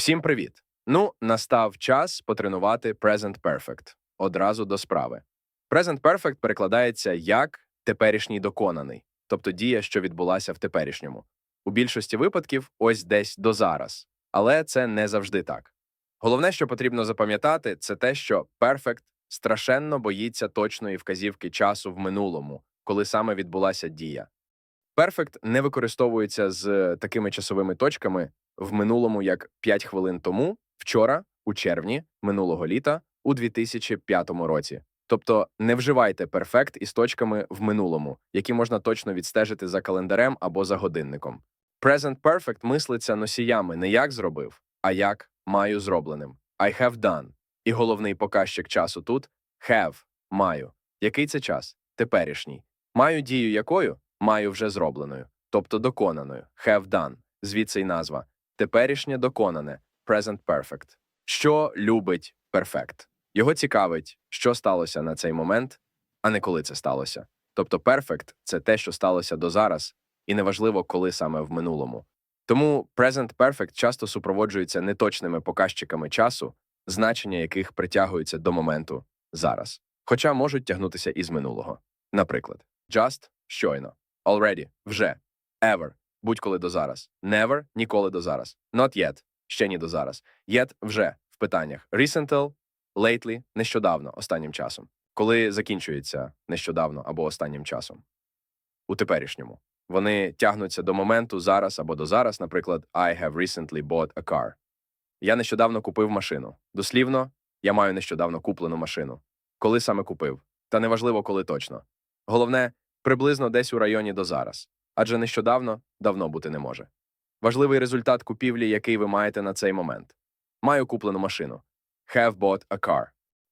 Усім привіт! Ну, настав час потренувати Present Perfect. Одразу до справи. Present Perfect перекладається як теперішній доконаний, тобто дія, що відбулася в теперішньому. У більшості випадків ось десь до зараз. Але це не завжди так. Головне, що потрібно запам'ятати, це те, що Perfect страшенно боїться точної вказівки часу в минулому, коли саме відбулася дія. Perfect не використовується з такими часовими точками в минулому як 5 хвилин тому, вчора, у червні минулого літа, у 2005 році. Тобто не вживайте перфект із точками в минулому, які можна точно відстежити за календарем або за годинником. Present Perfect мислиться носіями не як зробив, а як маю зробленим. I have done. І головний показчик часу тут have маю. Який це час? Теперішній. Маю дію якою? Маю вже зробленою, тобто доконаною. Have done. Звідси й назва. Теперішнє доконане present perfect. Що любить перфект? Його цікавить, що сталося на цей момент, а не коли це сталося. Тобто perfect – це те, що сталося до зараз, і неважливо, коли саме в минулому. Тому present perfect часто супроводжується неточними показчиками часу, значення яких притягуються до моменту зараз, хоча можуть тягнутися із минулого. Наприклад, just щойно, already. Вже, ever. Будь-коли до зараз, never. Ніколи до зараз, not yet. Ще ні до зараз, yet. Вже. В питаннях, recently, lately. Нещодавно. Останнім часом, коли закінчується нещодавно або останнім часом. У теперішньому. Вони тягнуться до моменту зараз або до зараз, наприклад, I have recently bought a car. Я нещодавно купив машину. Дослівно, я маю нещодавно куплену машину. Коли саме купив? Та неважливо, коли точно. Головне, приблизно десь у районі до зараз, адже нещодавно давно бути не може. Важливий результат купівлі, який ви маєте на цей момент. Маю куплену машину. Have bought a car.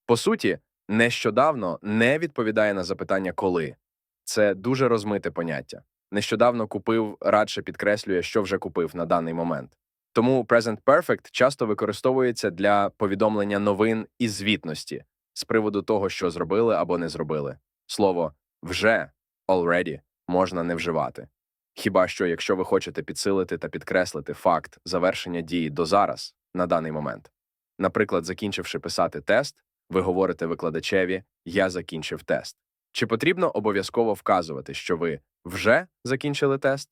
По суті, нещодавно не відповідає на запитання коли. Це дуже розмите поняття. Нещодавно купив радше підкреслює, що вже купив на даний момент. Тому Present Perfect часто використовується для повідомлення новин і звітності з приводу того, що зробили або не зробили. Слово вже already можна не вживати. Хіба що, якщо ви хочете підсилити та підкреслити факт завершення дії до зараз на даний момент. Наприклад, закінчивши писати тест, ви говорите викладачеві Я закінчив тест. Чи потрібно обов'язково вказувати, що ви вже закінчили тест?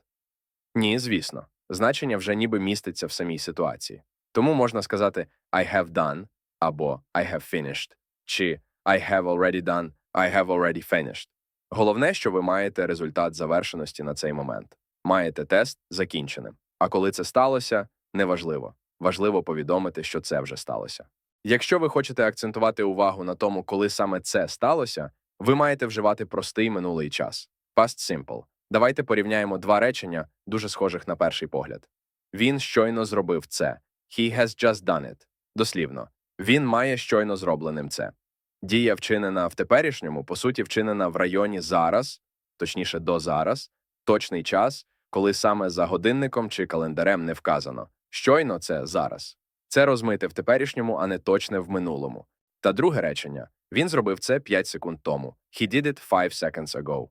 Ні, звісно. Значення вже ніби міститься в самій ситуації. Тому можна сказати I have done або I have finished, чи I have already done, I have already finished. Головне, що ви маєте результат завершеності на цей момент. Маєте тест закінченим. А коли це сталося, неважливо. Важливо повідомити, що це вже сталося. Якщо ви хочете акцентувати увагу на тому, коли саме це сталося, ви маєте вживати простий минулий час. Past simple. Давайте порівняємо два речення, дуже схожих на перший погляд. Він щойно зробив це. He has just done it. Дослівно. Він має щойно зробленим це. Дія, вчинена в теперішньому, по суті, вчинена в районі зараз, точніше, до зараз, точний час, коли саме за годинником чи календарем не вказано. Щойно це зараз. Це розмите в теперішньому, а не точне в минулому. Та друге речення він зробив це 5 секунд тому. He did it 5 seconds ago.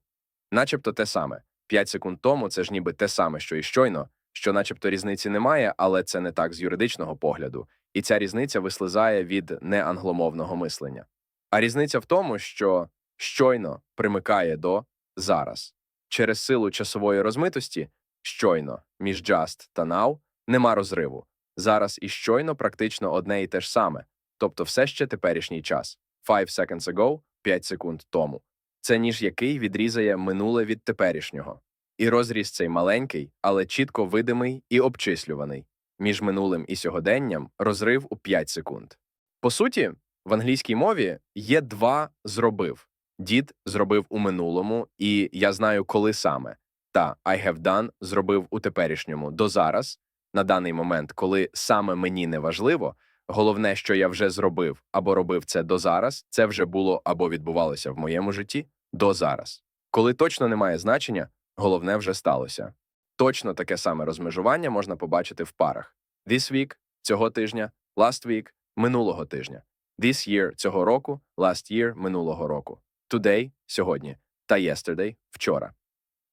Начебто те саме. 5 секунд тому це ж ніби те саме, що і щойно, що начебто різниці немає, але це не так з юридичного погляду, і ця різниця вислизає від неангломовного мислення. А різниця в тому, що щойно примикає до зараз. Через силу часової розмитості щойно між just та now нема розриву. Зараз і щойно практично одне і те ж саме, тобто все ще теперішній час. Five seconds ago – 5 секунд тому. Це ніж який відрізає минуле від теперішнього. І розріз цей маленький, але чітко видимий і обчислюваний. Між минулим і сьогоденням розрив у 5 секунд. По суті, в англійській мові є два зробив. Дід зробив у минулому, і я знаю, коли саме. Та I have done зробив у теперішньому до зараз, на даний момент, коли саме мені не важливо, головне, що я вже зробив або робив це до зараз, це вже було або відбувалося в моєму житті до зараз. Коли точно немає значення, головне вже сталося. Точно таке саме розмежування можна побачити в парах: This week – цього тижня, last week – минулого тижня, this year – цього року, last year – минулого року, today – сьогодні, та yesterday – вчора.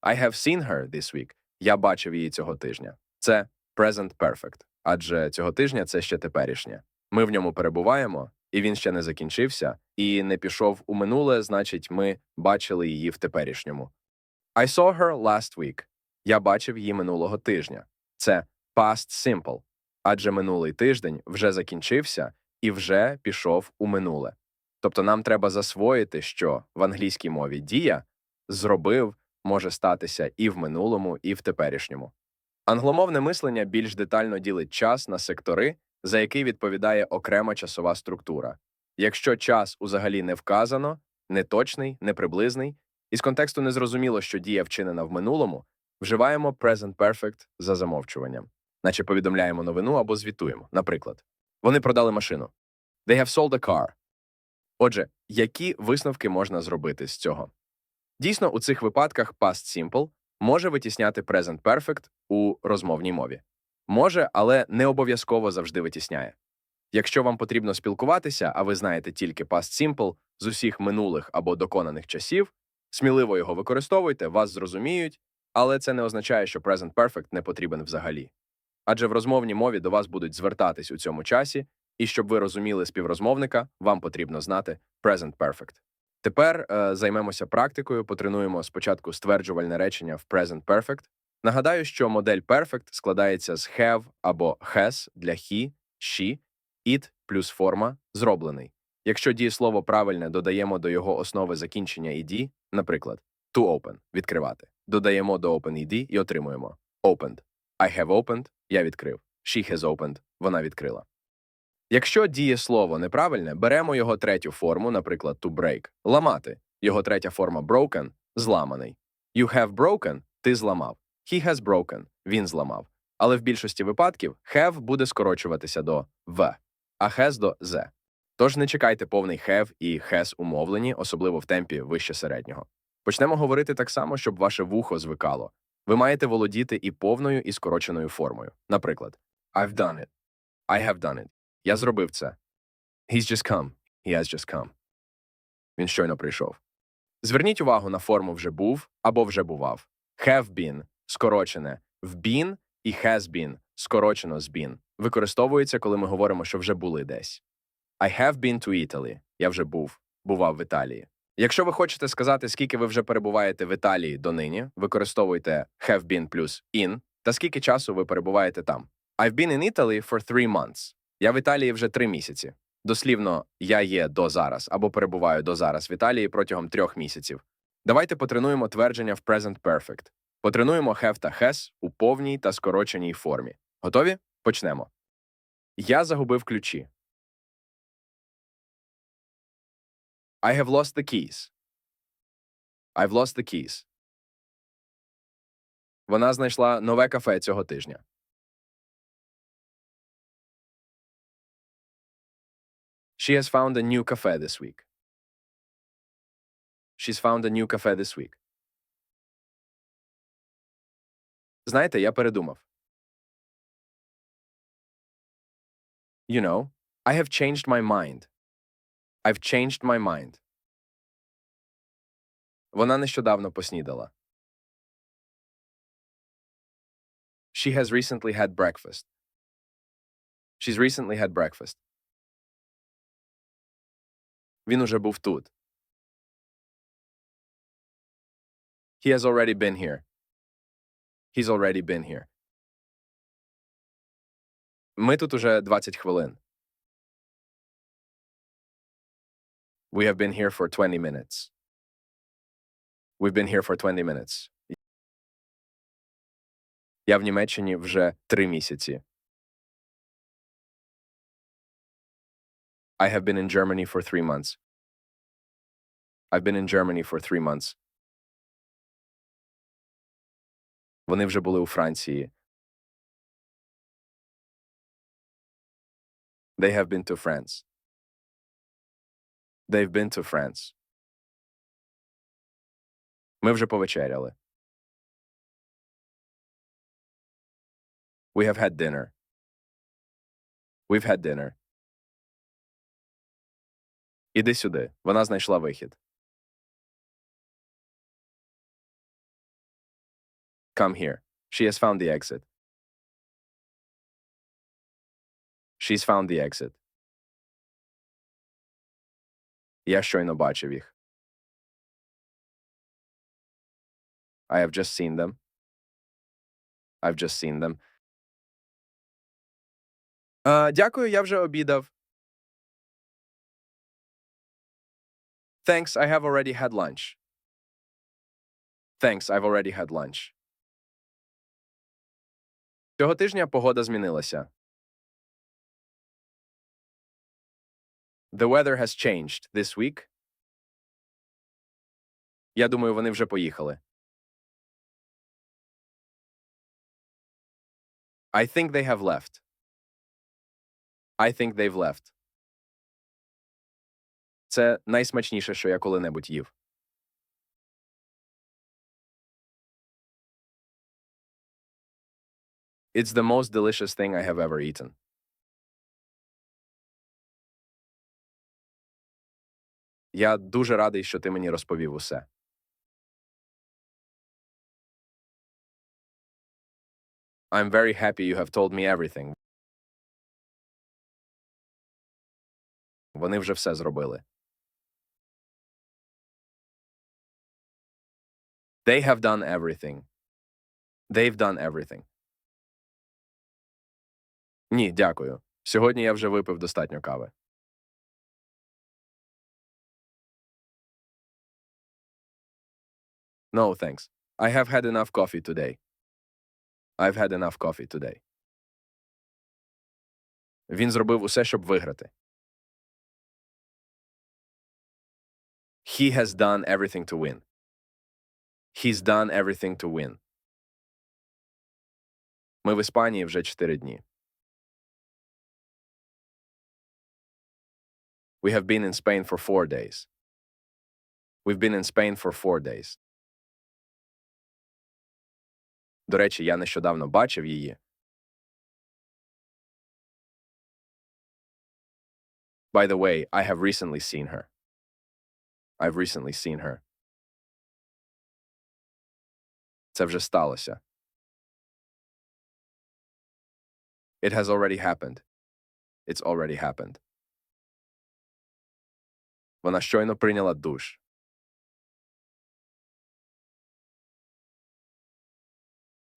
I have seen her this week. Я бачив її цього тижня. Це present perfect. адже цього тижня це ще теперішнє. Ми в ньому перебуваємо, і він ще не закінчився, і не пішов у минуле, значить, ми бачили її в теперішньому. I saw her last week. Я бачив її минулого тижня. Це past simple, адже минулий тиждень вже закінчився і вже пішов у минуле. Тобто нам треба засвоїти, що в англійській мові дія зробив може статися і в минулому, і в теперішньому. Англомовне мислення більш детально ділить час на сектори, за який відповідає окрема часова структура. Якщо час узагалі не вказано, неточний, неприблизний, і з контексту не зрозуміло, що дія вчинена в минулому, вживаємо present perfect за замовчуванням, наче повідомляємо новину або звітуємо. Наприклад, вони продали машину. They have sold a car. Отже, які висновки можна зробити з цього? Дійсно, у цих випадках past simple може витісняти present perfect у розмовній мові. Може, але не обов'язково завжди витісняє. Якщо вам потрібно спілкуватися, а ви знаєте тільки past simple з усіх минулих або доконаних часів, сміливо його використовуйте, вас зрозуміють, але це не означає, що present perfect не потрібен взагалі. Адже в розмовній мові до вас будуть звертатись у цьому часі, і щоб ви розуміли співрозмовника, вам потрібно знати present perfect. Тепер е, займемося практикою, потренуємо спочатку стверджувальне речення в present perfect. Нагадаю, що модель perfect складається з have або has для he, she, it плюс форма зроблений. Якщо дієслово правильне додаємо до його основи закінчення ed, наприклад, to open відкривати. Додаємо до open ed і отримуємо opened. I have opened я відкрив. She has opened вона відкрила. Якщо дієслово неправильне, беремо його третю форму, наприклад, to break ламати. Його третя форма broken зламаний. You have broken ти зламав. He has broken він зламав. Але в більшості випадків have буде скорочуватися до в, а has до з. Тож не чекайте повний have і has умовлені, особливо в темпі вище середнього. Почнемо говорити так само, щоб ваше вухо звикало. Ви маєте володіти і повною, і скороченою формою. Наприклад, I've done it. I have done it. Я зробив це. He's just come. He has just come. Він щойно прийшов. Зверніть увагу на форму вже був або вже бував. Have been скорочене в been і has been скорочено з been. Використовується, коли ми говоримо, що вже були десь. I have been to Italy. Я вже був, бував в Італії. Якщо ви хочете сказати, скільки ви вже перебуваєте в Італії донині, використовуйте have been плюс in, та скільки часу ви перебуваєте там. I've been in Italy for three months. Я в Італії вже три місяці. Дослівно, я є до зараз або перебуваю до зараз в Італії протягом трьох місяців. Давайте потренуємо твердження в present perfect. Потренуємо have та has у повній та скороченій формі. Готові? Почнемо. Я загубив ключі. I have lost the keys. I've lost the keys. Вона знайшла нове кафе цього тижня. She has found a new cafe this week. She's found a new cafe this week. Знаєте, я передумав. You know, I have changed my mind. I've changed my mind. Вона нещодавно поснідала. She has recently had breakfast. She's recently had breakfast. Він уже був тут. He has already been here. He's already been here. Ми тут уже 20 хвилин. We have been here for 20 minutes. We've been here for 20 minutes. Я в Німеччині вже три місяці. I have been in Germany for three months. I've been in Germany for three months. Вони вже були у Франції. They have been to France. They've been to France. Ми вже повечеряли. We have had dinner. We've had dinner. Іди сюди. Вона знайшла вихід. Come here. She has found the exit. She's found the exit. Я щойно бачив їх. I have just seen them. I've just seen them. А, дякую, я вже обідав. Thanks, I have already had lunch. Thanks, I've already had lunch. Цього тижня погода змінилася. The weather has changed this week. Я думаю, вони вже поїхали. I think they have left. I think they've left. Це найсмачніше, що я коли-небудь їв. It's the most delicious thing I have ever eaten. Я дуже радий, що ти мені розповів усе. I'm very happy you have told me everything. Вони вже все зробили. They have done everything. They've done everything. Ні, дякую. Сьогодні я вже випив достатньо кави. No, thanks. I have had enough coffee today. I've had enough coffee today. Він зробив усе, щоб виграти. He has done everything to win. He's done everything to win. Ми в Іспанії вже чотири дні. We have been in Spain for four days. We've been in Spain for four days. До речі, я нещодавно бачив її. By the way, I have recently seen her. I've recently seen her. Це вже сталося. It has already happened. It's already happened. Вона щойно прийняла душ.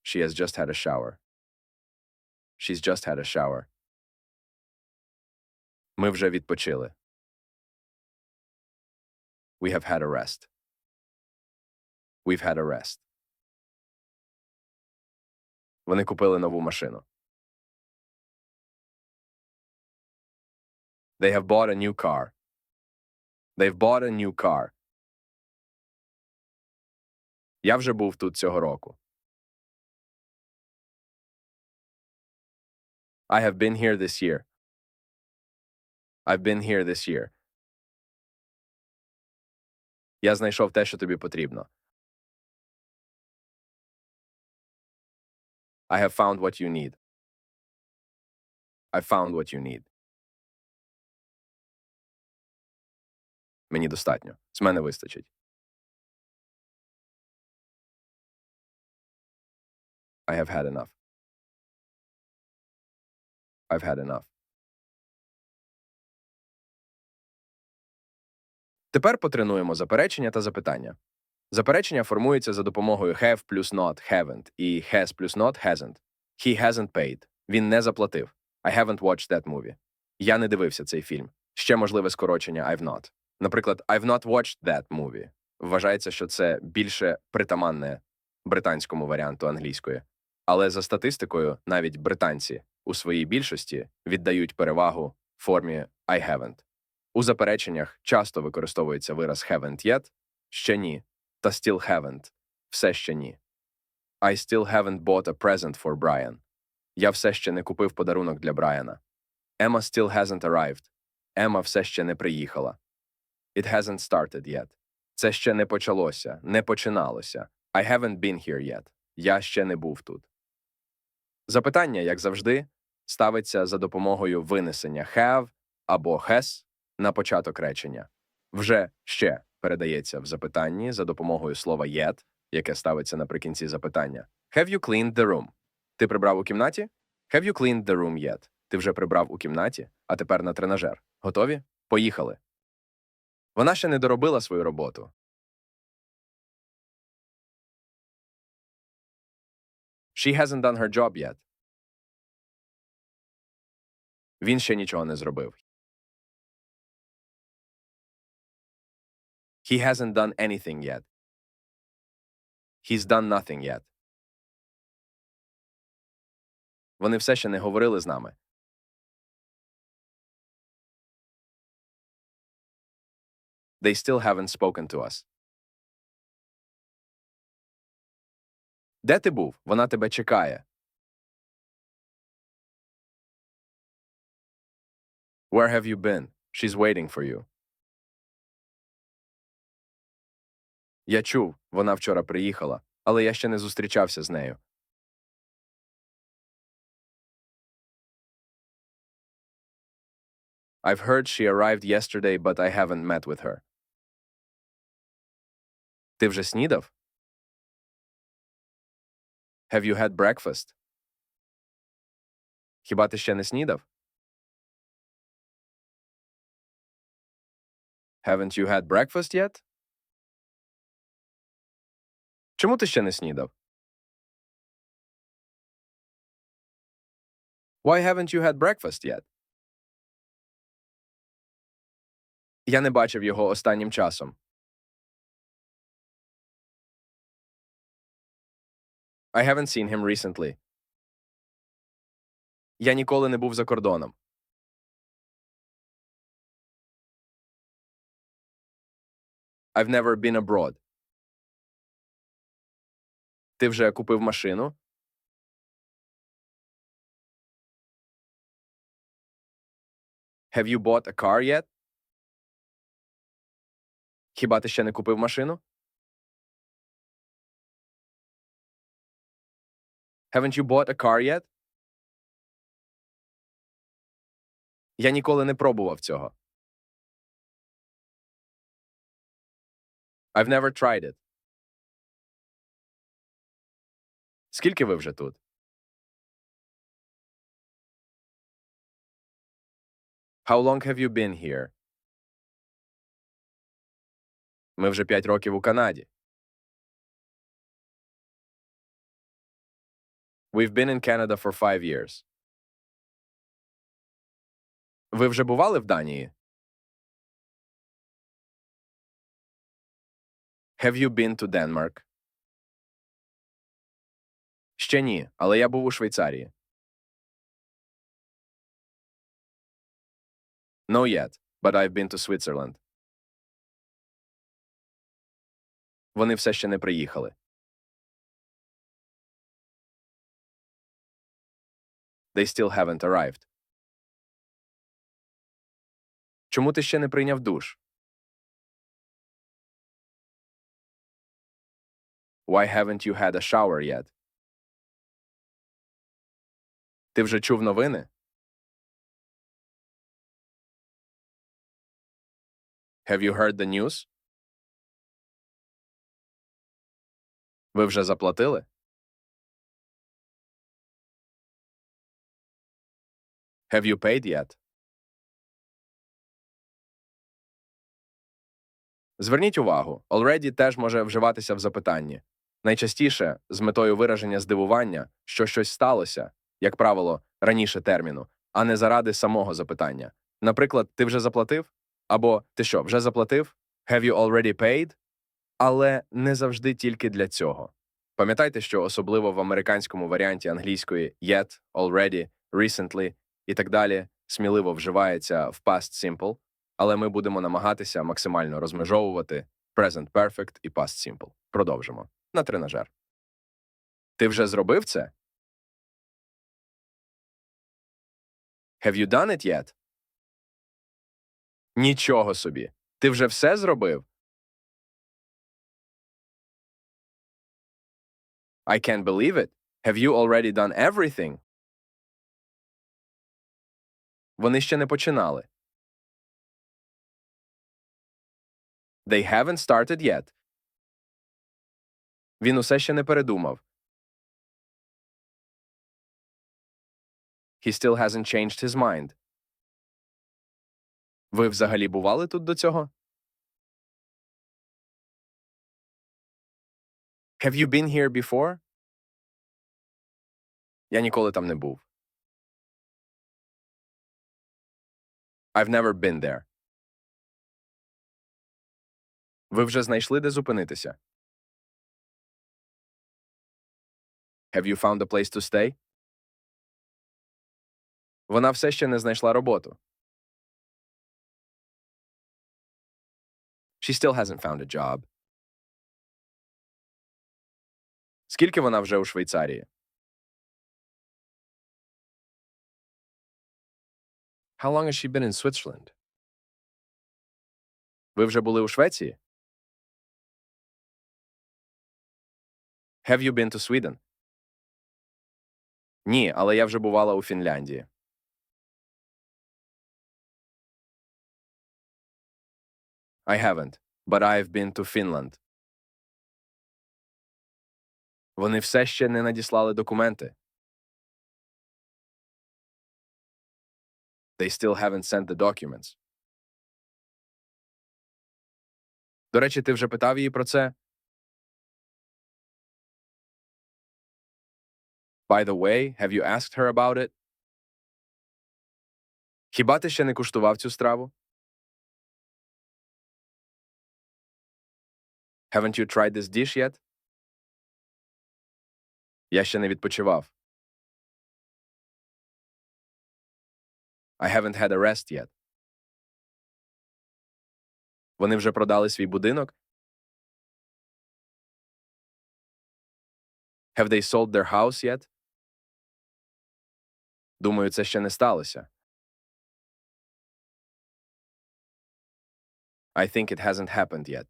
She has just had a shower. She's just had a shower. Ми вже відпочили. We have had a rest. We've had a rest. Вони купили нову машину. They have bought a new car. They've bought a new car. Я вже був тут цього року. I have been here this year. I've been here this year. Я знайшов те, що тобі потрібно. I have found what you need. I found what you need. Мені достатньо. З мене вистачить. I have had enough. I've had enough. Тепер потренуємо заперечення та запитання. Заперечення формується за допомогою have плюс not haven't і has плюс not hasn't. He hasn't paid. Він не заплатив. I haven't watched that movie. Я не дивився цей фільм. Ще можливе скорочення I've not. Наприклад, I've not watched that movie. Вважається, що це більше притаманне британському варіанту англійської. Але за статистикою, навіть британці у своїй більшості віддають перевагу формі I haven't. У запереченнях часто використовується вираз haven't yet, ще ні, та still haven't, все ще ні. I still haven't bought a present for Brian. Я все ще не купив подарунок для Брайана. Emma still hasn't arrived. Ема все ще не приїхала. It hasn't started yet. Це ще не почалося, не починалося. I haven't been here yet. Я ще не був тут. Запитання, як завжди, ставиться за допомогою винесення have або has на початок речення. Вже ще передається в запитанні за допомогою слова yet, яке ставиться наприкінці запитання. Have you cleaned the room? Ти прибрав у кімнаті? Have you cleaned the room yet? Ти вже прибрав у кімнаті, а тепер на тренажер. Готові? Поїхали. Вона ще не доробила свою роботу. She hasn't done her job yet. Він ще нічого не зробив. He hasn't done anything yet. He's done nothing yet. Вони все ще не говорили з нами. They still haven't spoken to us. Де ти був? Вона тебе чекає. Where have you been? She's waiting for you. Я чув, вона вчора приїхала, але я ще не зустрічався з нею. I've heard she arrived yesterday, but I haven't met with her. Ти вже снідав? Have you had breakfast? Хіба ти ще не снідав? Haven't you had breakfast yet? Чому ти ще не снідав? Why haven't you had breakfast yet? Я не бачив його останнім часом. I haven't seen him recently. Я ніколи не був за кордоном. I've never been abroad. Ти вже купив машину? Have you bought a car yet? Хіба ти ще не купив машину? Haven't you bought a car yet? Я ніколи не пробував цього. I've never tried it. Скільки ви вже тут? How long have you been here? Ми вже п'ять років у Канаді. We've been in Canada for five years. Ви вже бували в Данії? Have you been to Denmark? Ще ні, але я був у Швейцарії. No yet, but I've been to Switzerland. Вони все ще не приїхали. They still haven't arrived. Чому ти ще не прийняв душ? Why haven't you had a shower yet? Ти вже чув новини? Have you heard the news? Ви вже заплатили? Have you paid yet? Зверніть увагу, already теж може вживатися в запитанні. Найчастіше з метою вираження здивування, що щось сталося, як правило, раніше терміну, а не заради самого запитання. Наприклад, ти вже заплатив? Або ти що, вже заплатив? Have you already paid? Але не завжди тільки для цього. Пам'ятайте, що особливо в американському варіанті англійської yet, already, recently і так далі сміливо вживається в past simple, але ми будемо намагатися максимально розмежовувати present perfect і past simple. Продовжимо. На тренажер. Ти вже зробив це? Have you done it yet? Нічого собі. Ти вже все зробив? I can't believe it. Have you already done everything? Вони ще не починали. They haven't started yet. Він усе ще не передумав. He still hasn't changed his mind. Ви взагалі бували тут до цього? Have you been here before? Я ніколи там не був. I've never been there. Ви вже знайшли, де зупинитися? Have you found a place to stay? Вона все ще не знайшла роботу. She still hasn't found a job. Скільки вона вже у Швейцарії? How long has she been in Switzerland? Ви вже були у Швеції? Have you been to Sweden? Ні, але я вже бувала у Фінляндії. I haven't, but I've been to Finland. Вони все ще не надіслали документи. They still haven't sent the documents. До речі, ти вже питав її про це? By the way, have you asked her about it? Хіба ти ще не куштував цю страву? Haven't you tried this dish yet? Я ще не відпочивав. I haven't had a rest yet. Вони вже продали свій будинок? Have they sold their house yet? Думаю, це ще не сталося. I think it hasn't happened yet.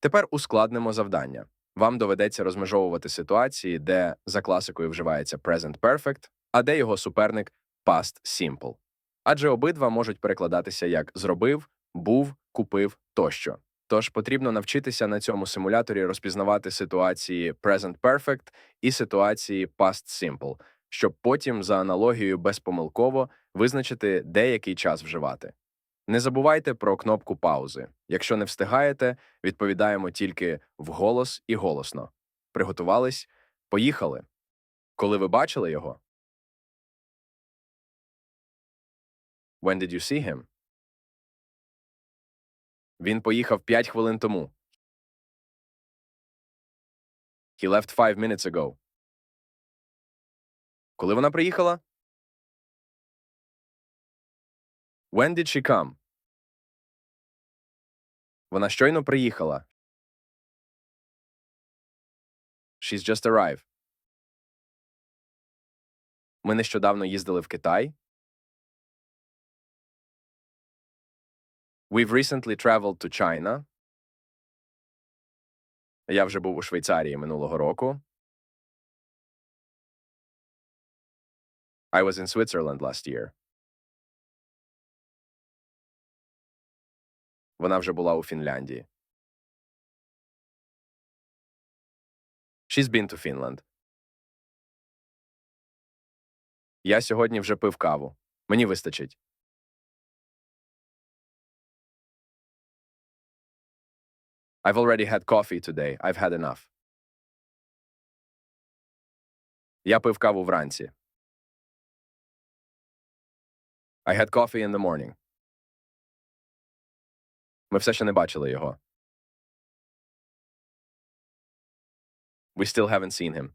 Тепер ускладнимо завдання. Вам доведеться розмежовувати ситуації, де за класикою вживається present perfect, а де його суперник past simple. Адже обидва можуть перекладатися як зробив, був, купив тощо. Тож потрібно навчитися на цьому симуляторі розпізнавати ситуації present perfect і ситуації past simple, щоб потім за аналогією безпомилково визначити, де який час вживати. Не забувайте про кнопку паузи. Якщо не встигаєте, відповідаємо тільки вголос і голосно. Приготувались? Поїхали. Коли ви бачили його? When did you see him? Він поїхав 5 хвилин тому. He left five minutes ago. Коли вона приїхала? When did she come? Вона щойно приїхала. She's just arrived. Ми нещодавно їздили в Китай. We've recently traveled to China. Я вже був у Швейцарії минулого року. I was in Switzerland last year. Вона вже була у Фінляндії. She's been to Finland. Я сьогодні вже пив каву. Мені вистачить. I've already had coffee today. I've had enough. Я пив каву вранці. I had coffee in the morning. Ми все ще не бачили його. We still haven't seen him.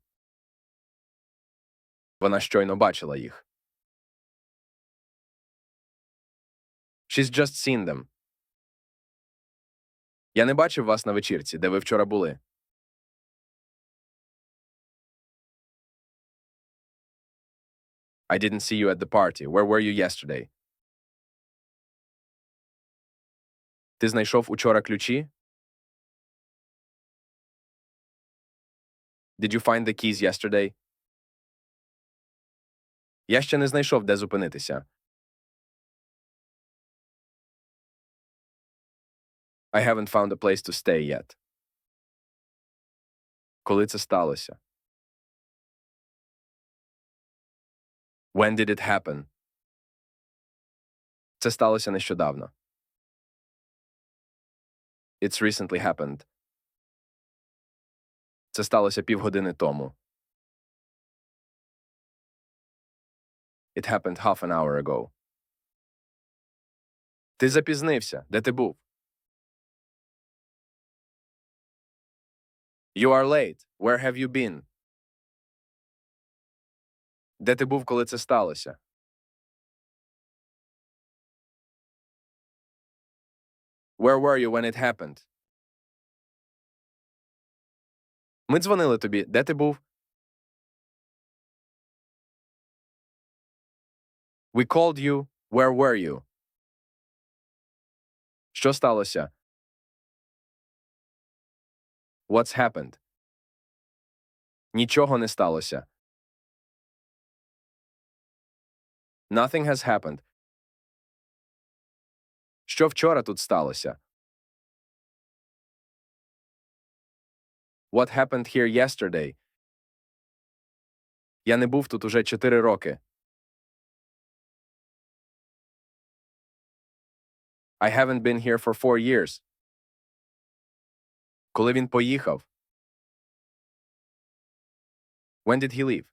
Вона щойно бачила їх. She's just seen them. Я не бачив вас на вечірці, де ви вчора були. I didn't see you at the party. Where were you yesterday? Ти знайшов учора ключі? Did you find the keys yesterday? Я ще не знайшов, де зупинитися. I haven't found a place to stay yet. Коли це сталося? When did it happen? Це сталося нещодавно. It's recently happened. Це сталося півгодини тому. It happened half an hour ago. Ти запізнився. Де ти був? You are late. Where have you been? Де ти був, коли це сталося? Where were you when it happened? Ми дзвонили тобі. Де ти був? We called you. Where were you? Що сталося? What's happened? Нічого не сталося. Nothing has happened. Що вчора тут сталося? What happened here yesterday? Я не був тут уже чотири роки. I haven't been here for four years. Коли він поїхав? When did he leave?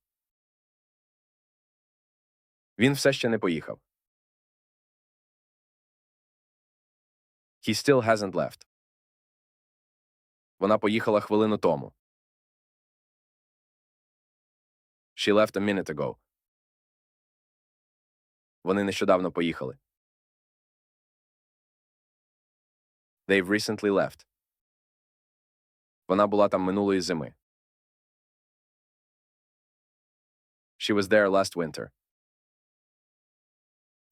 Він все ще не поїхав. He still hasn't left. Вона поїхала хвилину тому. She left a minute ago. Вони нещодавно поїхали. They've recently left. Вона була там минулої зими. She was there last winter.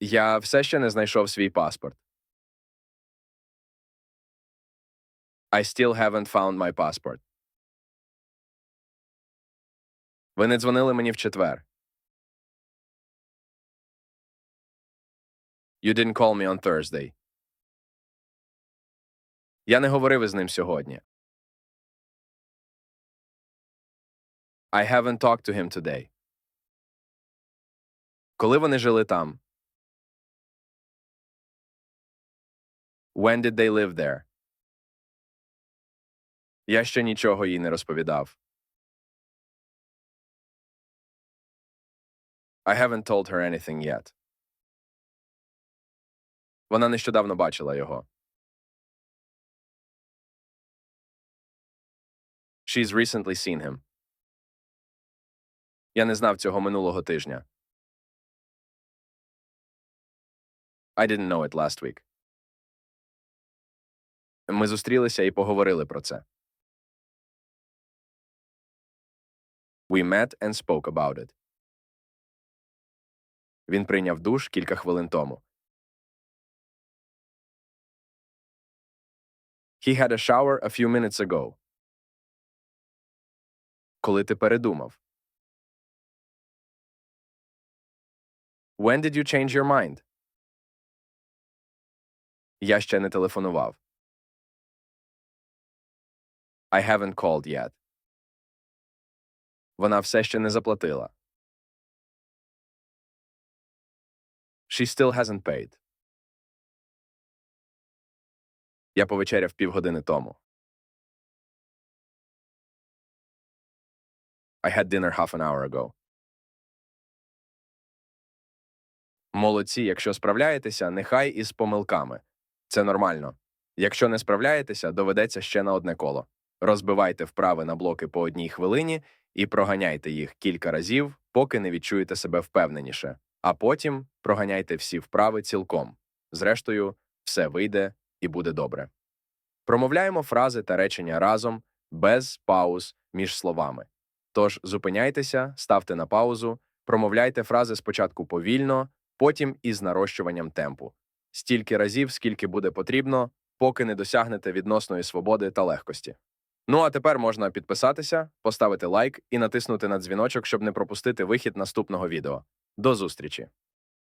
Я все ще не знайшов свій паспорт. I still haven't found my passport. Ви не дзвонили мені в четвер. You didn't call me on Thursday. Я не говорив із ним сьогодні. I haven't talked to him today. Коли вони жили там? When did they live there? Я ще нічого їй не розповідав. I haven't told her anything yet. Вона нещодавно бачила його. She's recently seen him. Я не знав цього минулого тижня. I didn't know it last week. Ми зустрілися і поговорили про це. We met and spoke about it. Він прийняв душ кілька хвилин тому. He had a shower a few minutes ago. Коли ти передумав? When did you change your mind? Я ще не телефонував. I haven't called yet. Вона все ще не заплатила. She still hasn't paid. Я повечеряв півгодини тому. I had dinner half an hour ago. Молодці, якщо справляєтеся, нехай із помилками. Це нормально. Якщо не справляєтеся, доведеться ще на одне коло. Розбивайте вправи на блоки по одній хвилині і проганяйте їх кілька разів, поки не відчуєте себе впевненіше, а потім проганяйте всі вправи цілком. Зрештою, все вийде і буде добре. Промовляємо фрази та речення разом, без пауз між словами. Тож зупиняйтеся, ставте на паузу, промовляйте фрази спочатку повільно, потім із нарощуванням темпу. Стільки разів, скільки буде потрібно, поки не досягнете відносної свободи та легкості. Ну а тепер можна підписатися, поставити лайк і натиснути на дзвіночок, щоб не пропустити вихід наступного відео. До зустрічі!